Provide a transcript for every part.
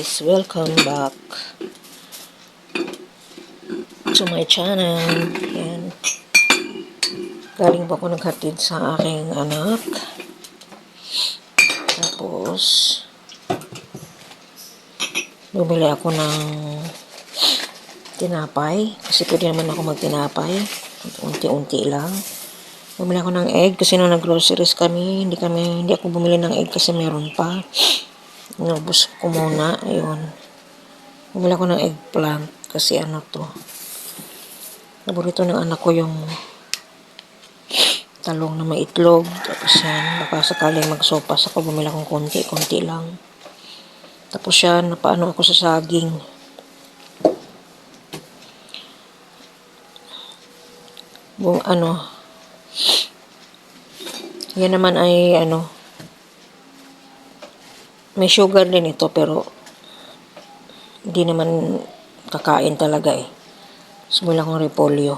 guys, welcome back to my channel. Yan. Galing po ako naghatid sa aking anak. Tapos, bumili ako ng tinapay. Kasi pwede naman ako magtinapay. Unti-unti lang. Bumili ako ng egg kasi nung nag-groceries kami, hindi kami, hindi ako bumili ng egg kasi meron pa. Inubos ko muna. Ayun. Bumili ako ng eggplant. Kasi ano to. Paborito ng anak ko yung talong na may itlog. Tapos yan. Baka sakaling magsopas ako. Bumili akong konti. Konti lang. Tapos yan. Napaano ako sa saging. Bung ano. Yan naman ay ano may sugar din ito pero hindi naman kakain talaga eh. Sumula kong repolyo.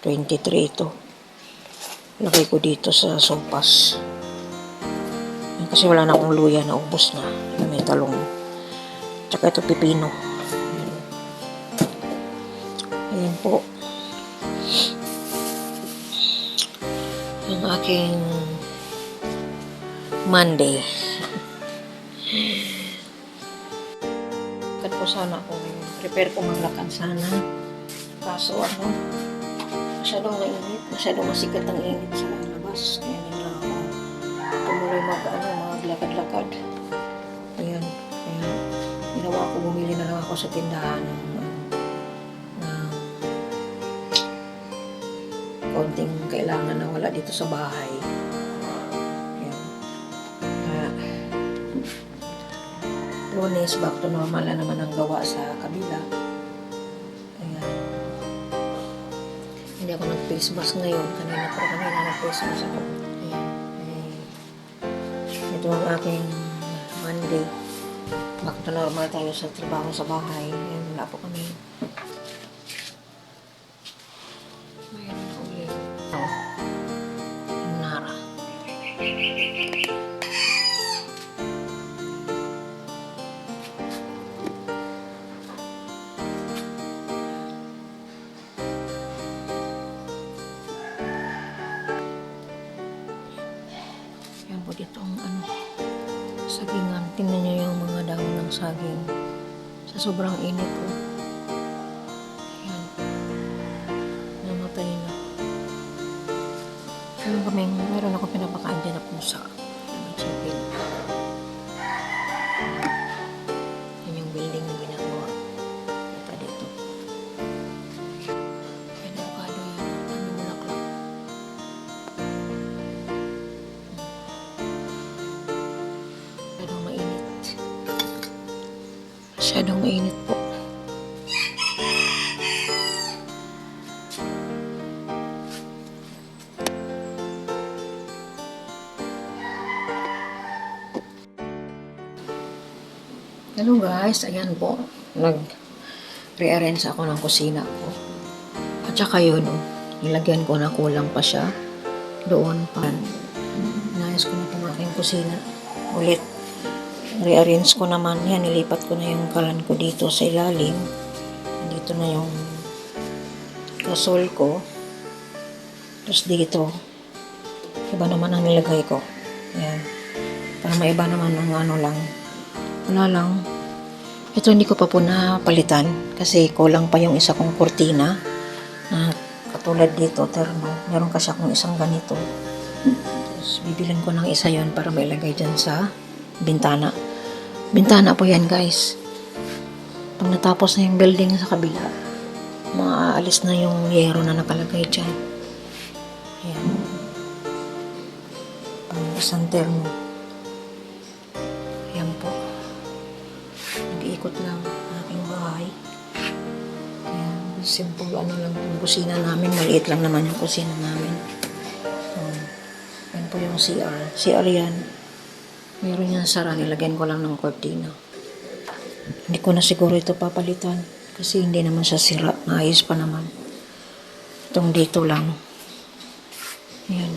23 ito. Lagay ko dito sa sopas. Kasi wala na akong luya na ubos na. May talong. Tsaka ito pipino. Ayan. Po. Ang aking Monday. Lakad po sana ako. Prepare ko maglakad sana. Kaso ano, masyadong mainit. Masyadong masikat ang init sa labas. Kaya hindi na ako tumuloy mag, ano, maglakad-lakad. Ayan. Kaya ginawa ko, bumili na lang ako sa tindahan ng, ano, ng konting kailangan na wala dito sa bahay. Ayan. Kaya, lunes, back to normal na naman ang gawa sa kabila. Ayan. Hindi ako nag-face mask ngayon. Kanina pero kanina nag-face mask ako. Ito ang aking Monday. Back to normal tayo sa trabaho sa bahay. Ayan, wala po kami. Mayroon na ulit. Ito. Yung Nara. Yan po dito ang ano, sagingan. Tingnan niyo yung mga dahon ng saging. Sa sobrang init po. Masyadong mainit po. Hello guys, ayan po. Nag-rearrange ako ng kusina ko. At saka yun, nilagyan ko na kulang pa siya. Doon pa. Inayos ko na itong aking kusina. Ulit. Rearrange ko naman yan. Nilipat ko na yung kalan ko dito sa ilalim. Dito na yung gasol ko. Tapos dito. Iba naman ang nilagay ko. Yan. Para maiba naman ang ano lang. Wala lang. Ito hindi ko pa po napalitan kasi kulang pa yung isa kong kurtina na katulad dito, terno. Meron kasi akong isang ganito. Tapos bibilin ko ng isa yon para mailagay dyan sa bintana. Bintana po yan guys. Pag natapos na yung building sa kabila, maaalis na yung yero na nakalagay dyan. Ayan. Pang isang termo. Ayan po. Nag-iikot lang ang aking bahay. Ayan, simple ano lang yung kusina namin. Maliit lang naman yung kusina namin. Um, yan po yung CR. CR yan. Meron yan sara, nilagyan ko lang ng cortina. Hindi ko na siguro ito papalitan. Kasi hindi naman siya sira. Maayos pa naman. Itong dito lang. Yan.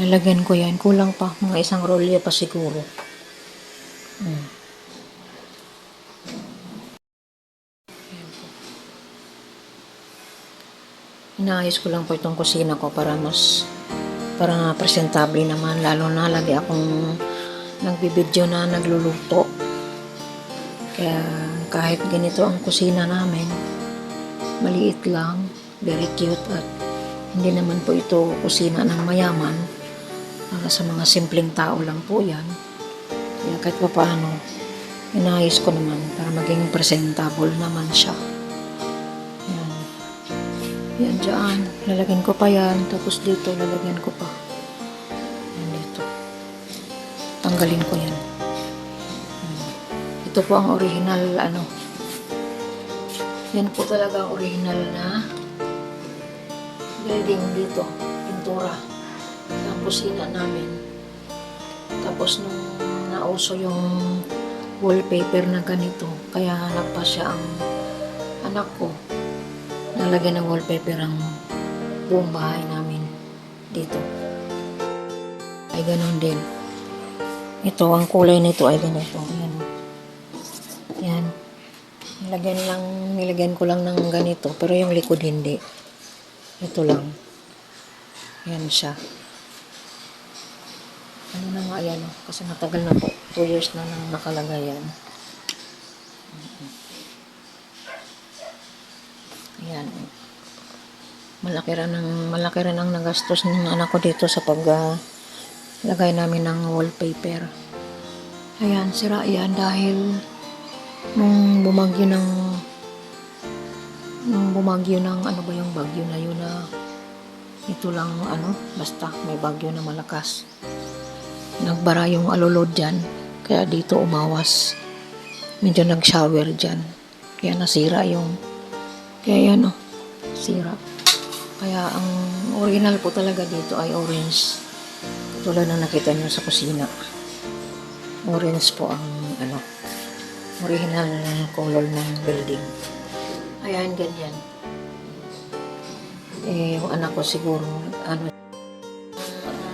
Nilagyan ko yan. Kulang pa. Mga isang rolyo pa siguro. Hmm. Inaayos ko lang po itong kusina ko para mas para presentable naman. Lalo na lagi akong nagbibideo na nagluluto. Kaya kahit ganito ang kusina namin, maliit lang, very cute at hindi naman po ito kusina ng mayaman. Para sa mga simpleng tao lang po yan. Kaya kahit pa paano, inayos ko naman para maging presentable naman siya. Yan. Yan dyan. Lalagyan ko pa yan. Tapos dito, lalagyan ko pa. Yan dito. Tanggalin ko. Yan. Ito po ang original, ano. Yan po talaga ang original na building dito. Pintura. Ang kusina namin. Tapos nung nauso yung wallpaper na ganito, kaya hanap pa siya ang anak ko. Nalagyan ng wallpaper ang buong bahay namin dito. Ay ganun din. Ito, ang kulay nito ay ganito. Ayan. Yan. Nilagyan lang, nilagyan ko lang ng ganito. Pero yung likod hindi. Ito lang. Yan siya. Ano na nga yan, kasi matagal na po. 2 years na nang nakalagay yan. Ayan. oh. Malaki rin ang, malaki rin ang nagastos ng anak ko dito sa pag ah, lagay namin ng wallpaper. Ayan, sira yan dahil nung bumagyo ng nung bumagyo ng ano ba yung bagyo na yun na ito lang ano, basta may bagyo na malakas. Nagbara yung alulod dyan, kaya dito umawas. Medyo nag-shower dyan. Kaya nasira yung, kaya yan oh, sira. Kaya ang original po talaga dito ay orange. Tulad na nakita nyo sa kusina. Orange po ang ano, original color ng building. Ayan, ganyan. Eh, yung anak ko siguro, ano,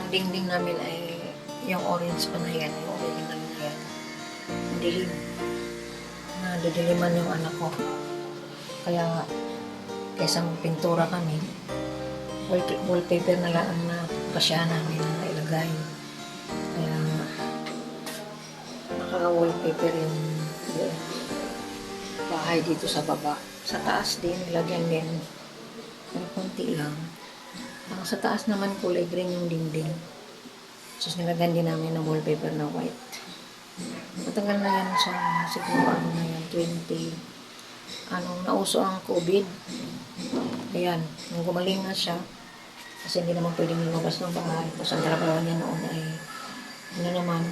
dingding namin ay yung orange pa na yan, yung original na yan. Dilim. Nadidiliman yung anak ko. Kaya, kaysa pintura kami, wall- wallpaper na lang ang napasya namin na ilagay. Kaya, naka-wallpaper yung yung bahay dito sa baba. Sa taas din, lagyan din. Pero konti lang. Ang sa taas naman kulay green yung dingding. Tapos nilagyan din namin ng wallpaper na white. Matagal na yan sa siguro ano na yan, 20. Ano, nauso ang COVID. Ayan, nung gumaling na siya, kasi hindi naman pwedeng lumabas ng bahay. Tapos ang trabaho niya noon ay, ano naman,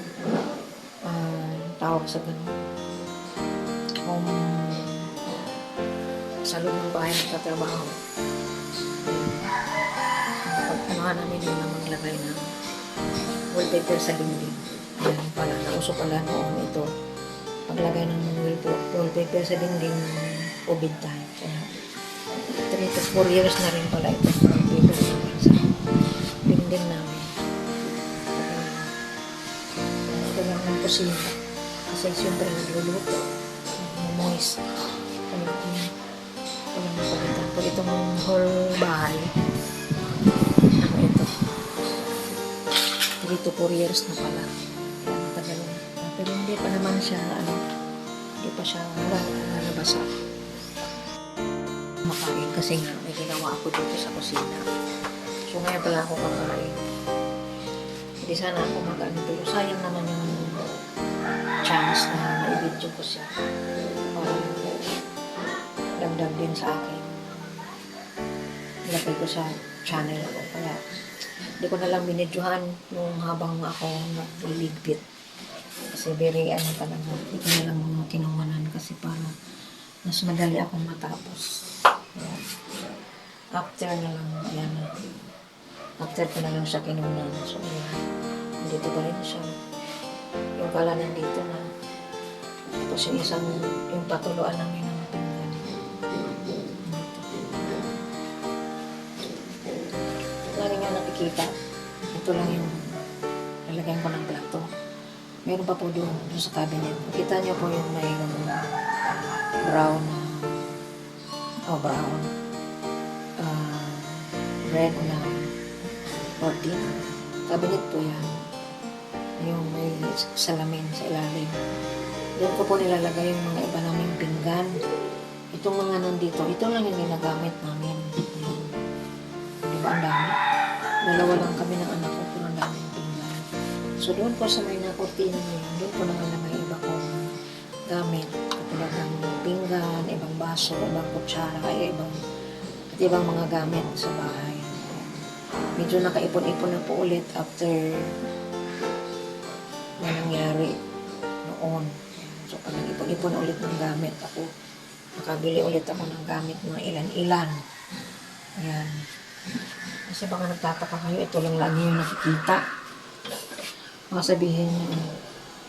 ah, tawag sa ganun. Kung sa loob ng bahay nagtatrabaho. Pag ano namin yun na maglagay ng wallpaper sa dingding. Ayan pala, nauso pala noon ito. Paglagay ng wallpa- wallpaper sa dingding ng COVID time. Kaya 3 to 4 years na rin pala ito. Wallpaper sa dingding namin. Ito lang ang kusina. Kasi siyempre nagluluto. Moist. Kaya um, ito lang ang palitan. Pag itong whole bahay, ano ito? 3 to 4 years na pala. Hindi pa naman siya, ano, hindi pa siya nalabasa. Makain kasi nga may ginawa ako dito sa kusina. So ngayon pala ako kakain. Hindi sana ako mag-ano pero sayang naman yung chance na maibidyo ko siya. Para dagdag din sa akin. Ilagay ko sa channel ko. Kaya hindi ko na lang binidyohan nung habang ako nagliligpit. Kasi very ano talaga. Hindi na lang kinuhanan kasi para mas madali akong matapos. Kaya, after na lang, ayan. After ko na lang siya kinunan. So, ayan. Dito pa rin siya. Yung kala nandito na. Tapos yung isang, yung patuluan namin. Ito lang yung nakikita. Ito lang yung lalagyan ko ng. Meron pa po doon, doon sa cabinet. Kita niyo po yung may um, brown oh, brown. Ah, red na 14. Cabinet po yan. Yung may salamin sa ilalim. Doon ko po nilalagay yung mga iba naming pinggan. Itong mga nandito, ito lang yung ginagamit namin. Di ba ang dami? Dalawa lang kami ng anak So doon po sa may nakortina niyo, doon po naman na may iba kong gamit. Katulad ng pinggan, ibang baso, ibang kutsara, ay ibang, at ibang mga gamit sa bahay. Medyo nakaipon-ipon na po ulit after na nangyari noon. So pag nag-ipon-ipon ulit ng gamit ako, nakabili ulit ako ng gamit mga ilan-ilan. Ayan. Kasi baka nagtataka kayo, ito lang lagi yung nakikita. Baka sabihin niyo,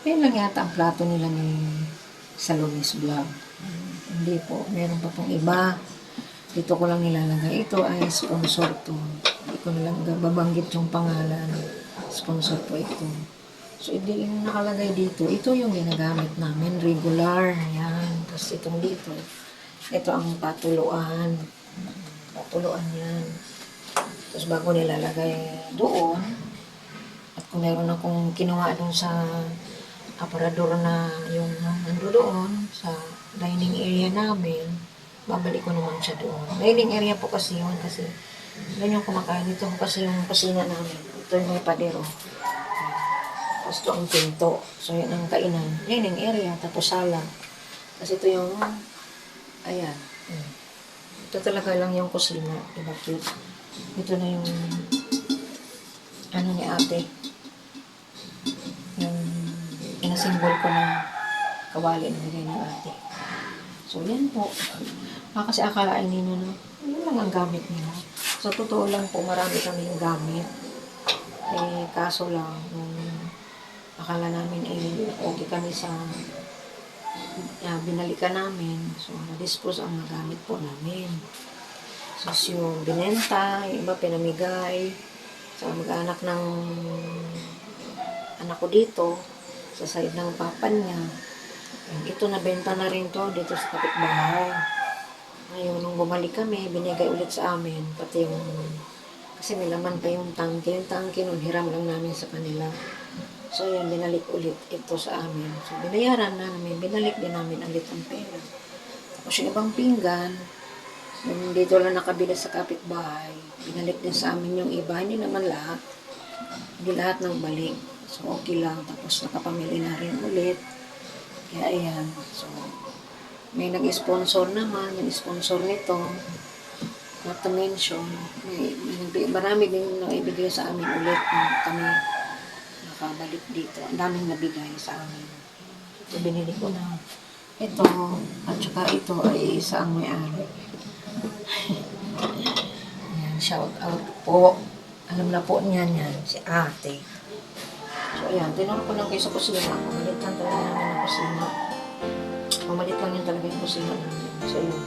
yan lang yata ang plato nila ni Salonis Vlog. Hmm, Hindi po, meron pa pong iba. Dito ko lang nilalagay. Ito ay sponsor to. Hindi ko na lang babanggit yung pangalan. Sponsor po ito. So, hindi yung nakalagay dito. Ito yung ginagamit namin. Regular. Yan. Tapos itong dito. Ito ang patuluan. Patuluan yan. Tapos bago nilalagay doon, at kung meron akong kinuha doon sa aparador na yung nando doon sa dining area namin, babalik ko naman siya doon. Dining area po kasi yun kasi doon yung kumakain. Ito kasi yung kusina namin. Ito yung may padero. Tapos ito ang pinto. So yun ang kainan. Dining area. Tapos sala. Kasi ito yung ayan. Ito talaga lang yung kusina. Diba? Ito na yung ano ni ate. Inasimbol ko na kawali na nilagay ni ate. So, yan po. Ah, kasi akalain ninyo na, yun lang ang gamit nila. Sa totoo lang po, marami kami yung gamit. Eh, kaso lang, nung akala namin, eh, okay kami sa uh, binalikan namin. So, na-dispose ang mga gamit po namin. So, yung binenta, yung iba pinamigay. Sa mag-anak ng anak ko dito, sa side ng papa niya. Ito, nabenta na rin to dito sa kapitbahay. Ngayon, nung bumalik kami, binigay ulit sa amin. Pati yung, kasi may laman pa yung tangke. Yung tangke nun, hiram lang namin sa kanila. So, yun, binalik ulit ito sa amin. So, binayaran na namin, binalik din namin ulit ang pera. Tapos yung ibang pinggan, yung dito lang nakabila sa kapitbahay, binalik din sa amin yung iba. Hindi naman lahat. Hindi lahat ng balik. So, okay lang. Tapos nakapamili na rin ulit. Kaya ayan. So, may nag-sponsor naman. Yung sponsor nito, not to mention, may, may, marami din naibigay sa amin ulit na kami nakabalik dito. Ang daming nabigay sa amin. Ito binili ko na. Ito, at saka ito ay isa ang may-ari. Ayan, shout out po. Alam na po niyan yan, si ate. So, ayan, tinuro ko lang kayo sa kusina. Pumalit lang talaga namin ng kusina. Pumalit lang yun talaga yung kusina namin. So, yun.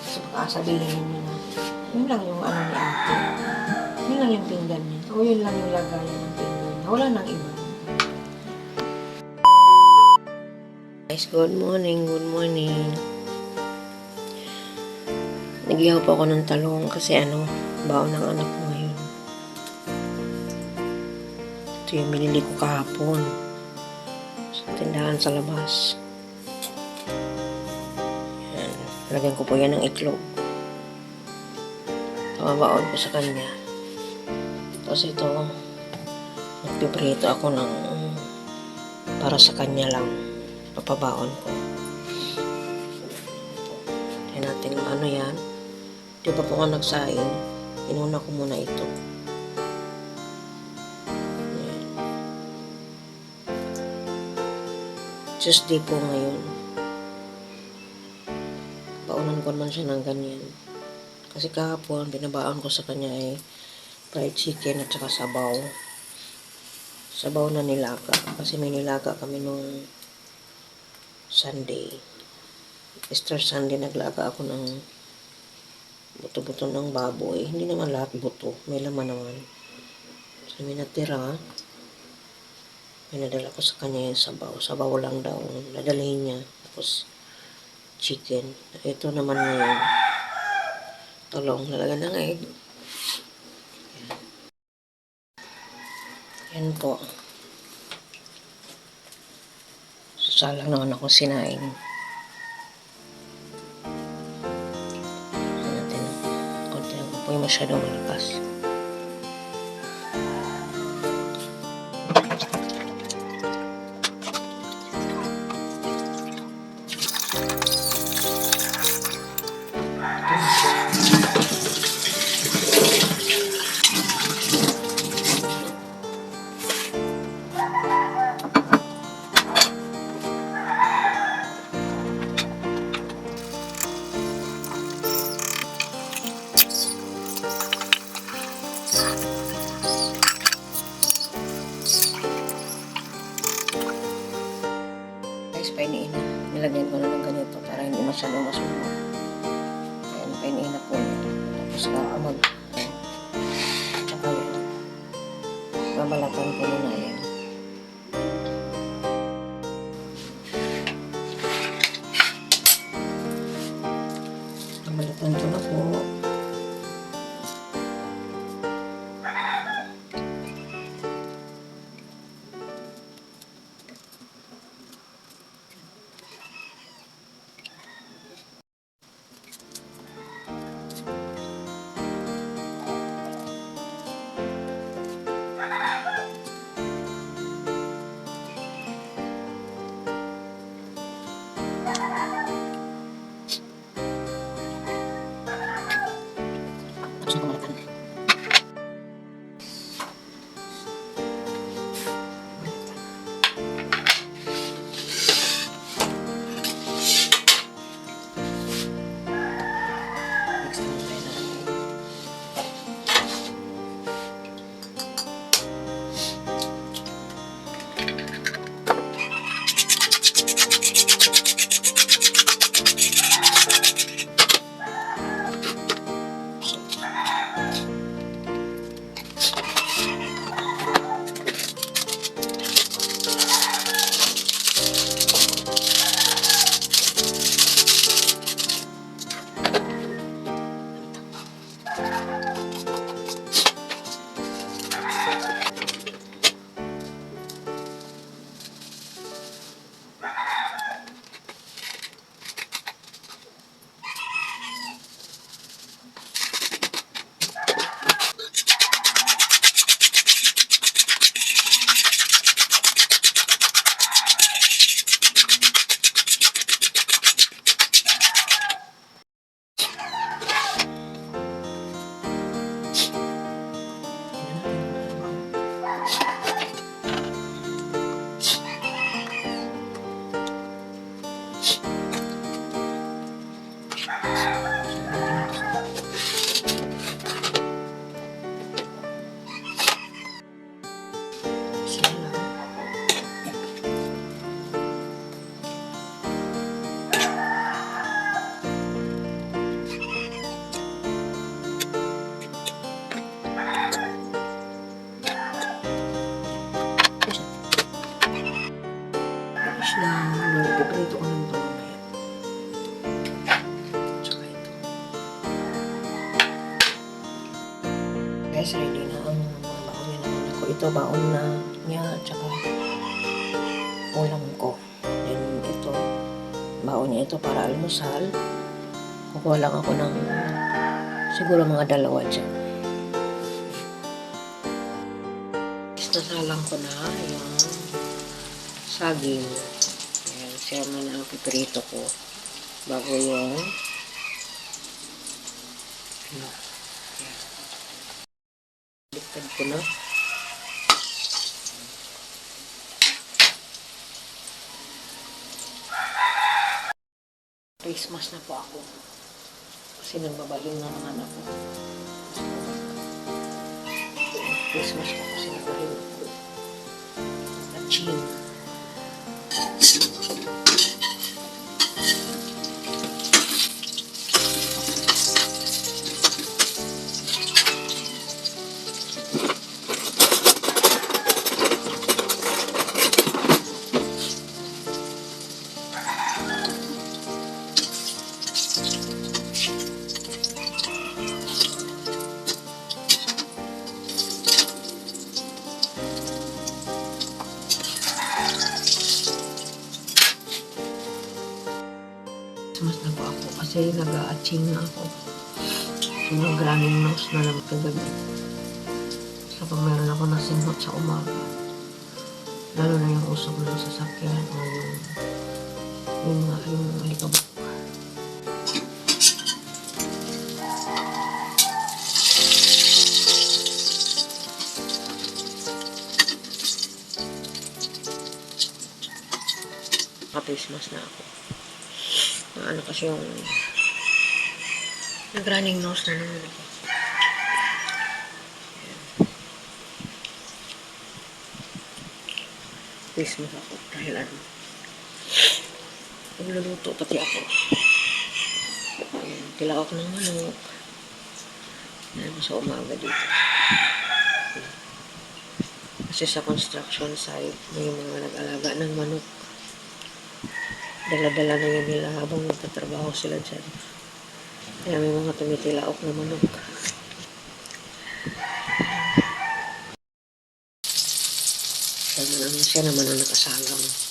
Kasi baka sabihin niyo na, yun lang yung ano ni ate. Yun lang yung pinggan niya. O yun lang yung lagayan ng pinggan. Wala nang iba. Guys, good morning, good morning. Nagihaw pa ako ng talong kasi ano, baon ng anak ko Ito yung binili ko kahapon. Sa tindahan sa labas. Yan. Lagyan ko po yan ng itlog. Tawabaon ko sa kanya. Tapos ito, nagpiprito ako ng para sa kanya lang. Papabaon ko. Kaya natin ano yan. Di ba po nga nagsaing, inuna ko muna ito. Tuesday po ngayon. Paunan ko naman siya ng ganyan. Kasi kahapon, binabaon ko sa kanya ay fried chicken at saka sabaw. sabaw na nilaga. Kasi may nilaga kami nung Sunday. Easter Sunday, naglaga ako ng buto-buto ng baboy. Hindi naman lahat buto. May laman naman. So, may natira. May nadala ko sa kanya yung sabaw. Sabaw lang daw. Nadalhin niya. Tapos, chicken. Ito naman ngayon. Talong. Lalagyan ng egg. Yan. Yan po. Salang naman ako sinaing. Ano natin? Kunti lang po yung masyadong malakas. Ito para almusal. Kukuha lang ako ng siguro mga dalawa dyan. Nasalang ko na yung saging. Ayan, siya man ang piprito ko. Bago yung ano. Baliktad ko na. Christmas na po ako. Kasi nagbabaling na naman ako. Christmas po kasi nagbaling ako. Ching. Mas nag-a-aching na ako. Sobrang running nose na lang kagabi. Pag meron ako nasimhot sa umaga, lalo na yung usok ng sasakyan o yung yung, yung alikabok. Naka-face na ako. Ano kasi yung nag-running nose na naman ako. Mask ako dahil ano nagluluto pati ako. Ayan, tilawak ng manok. Ayan, sa umaga dito. Kasi sa construction site, may mga nag-alaga ng manok dala-dala na yun nila habang nagtatrabaho sila dyan. Kaya may mga tumitilaok na manok. Siya naman, siya naman ang nakasalang.